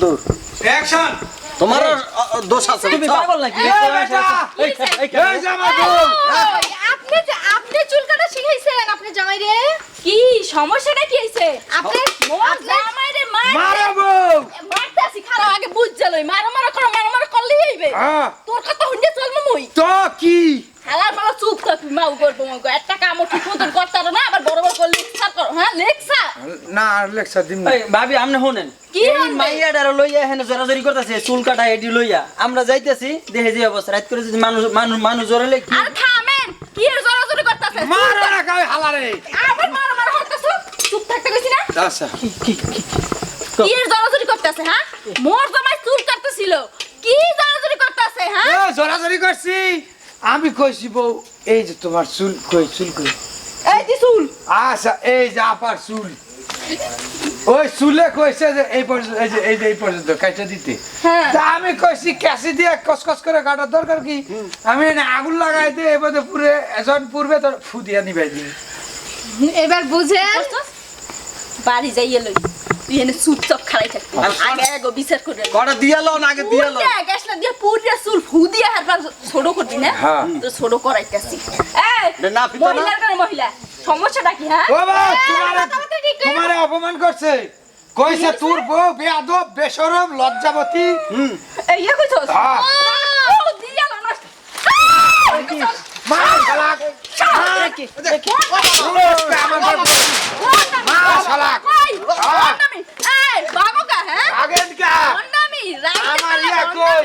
Action তোমারও আ, আ, দোষ আছে তুমি পাগল নাকি? এই বেটা! এই, এই, এই যে আমার বউ ওই, আপনি আপনি চুল কাটা শিখাইছেন আপনি জামাই রে। কি সমস্যাটা কি হইছে? আপনি জামাই রে মার মারা মারতাছি খারাপ আগে বুঝ লই মারা মারা করো মারা মারা করলে হইবে। হ্যাঁ। তোর কথা মই। তো কি? হালার মারা চুপ থাকবি মাউ করব মাউ করব। একটা কামও ঠিক মতন করতে পারো না আবার বড় বড় করে লেকচার করো হ্যাঁ লেকচার না আর লেকচার দিম না। ভাবি আপনি শুনেন? মাইয়াডারে লইয়া এখানে জোরাজোরি করতেছে চুল কাটা এটি লইয়া। আমরা যাইতেছি দেখে যে অবস্থা। রাত করে যদি মানুষ মানুষ মানুষ জোরালে কি আর থামেন কি এর জোরাজোরি করতেছে? মারা না কাই হালারে আবার মারা মারা করতেছো চুপ। থাকতে কইছি না? আচ্ছা কি কি কি? কি এর জোরাজোরি করতেছে হ্যাঁ? মোর জামাই চুল কাটতেছিল। কি জোরাজোরি করতেছে হ্যাঁ? এ জোরাজোরি করছি। আমি কইছি বউ এই যে তোমার চুল কই চুল কই? এই যে চুল। আচ্ছা এই যে আপার চুল। ওই চুলে কইছে যে এই পর্যন্ত এই যে এই যে এই পর্যন্ত কাইটা দিতে। হ্যাঁ। তা আমি কইছি ক্যাসি দিয়ে কসকস করে কাটার দরকার কি? আমি এনে আগুন লাগাই দিয়ে এবারে পুরে এজন পূর্বে তোর ফু দিয়া নিবাই দিই এবার বুঝে? বাড়ি যাইয়ে লই। তুই এনে চুপচাপ খাড়াই থাকবি। আগে আগে বিচার করে কটা দিয়ে আগে দিয়ে লো পুরিয়া গ্যাস না দিয়ে পুরিয়া চুল ফু দিয়ে হারবার ছোট করবি না? হ্যাঁ। তো ছোট করাইতেছি। এই না পিতো মহিলার কারণে মহিলা। সমস্যাটা কি হ্যাঁ? তোমারে। তোমারে অপমান করছে। কইছে তোর বউ বেয়াদব বেশরম লজ্জাবতী। হুম। এই ইয়ে কইছস? হ্যাঁ। ও দিয়া নষ্ট। মা শালা আমার বউ মা শালা এই বাগো কা হ্যাঁ আগেন কা অন্নামি আমার ইয়া কই?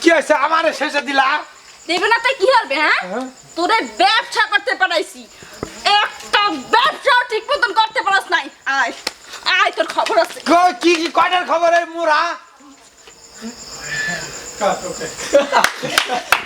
কি হয়েছে? আমার শেষে দিলা? দেবে না তাই কি হবে হ্যাঁ। তোরে ব্যবসা করতে আয় আয় তোর খবর আছে। গো কি কি কয়টার খবর এই মুরা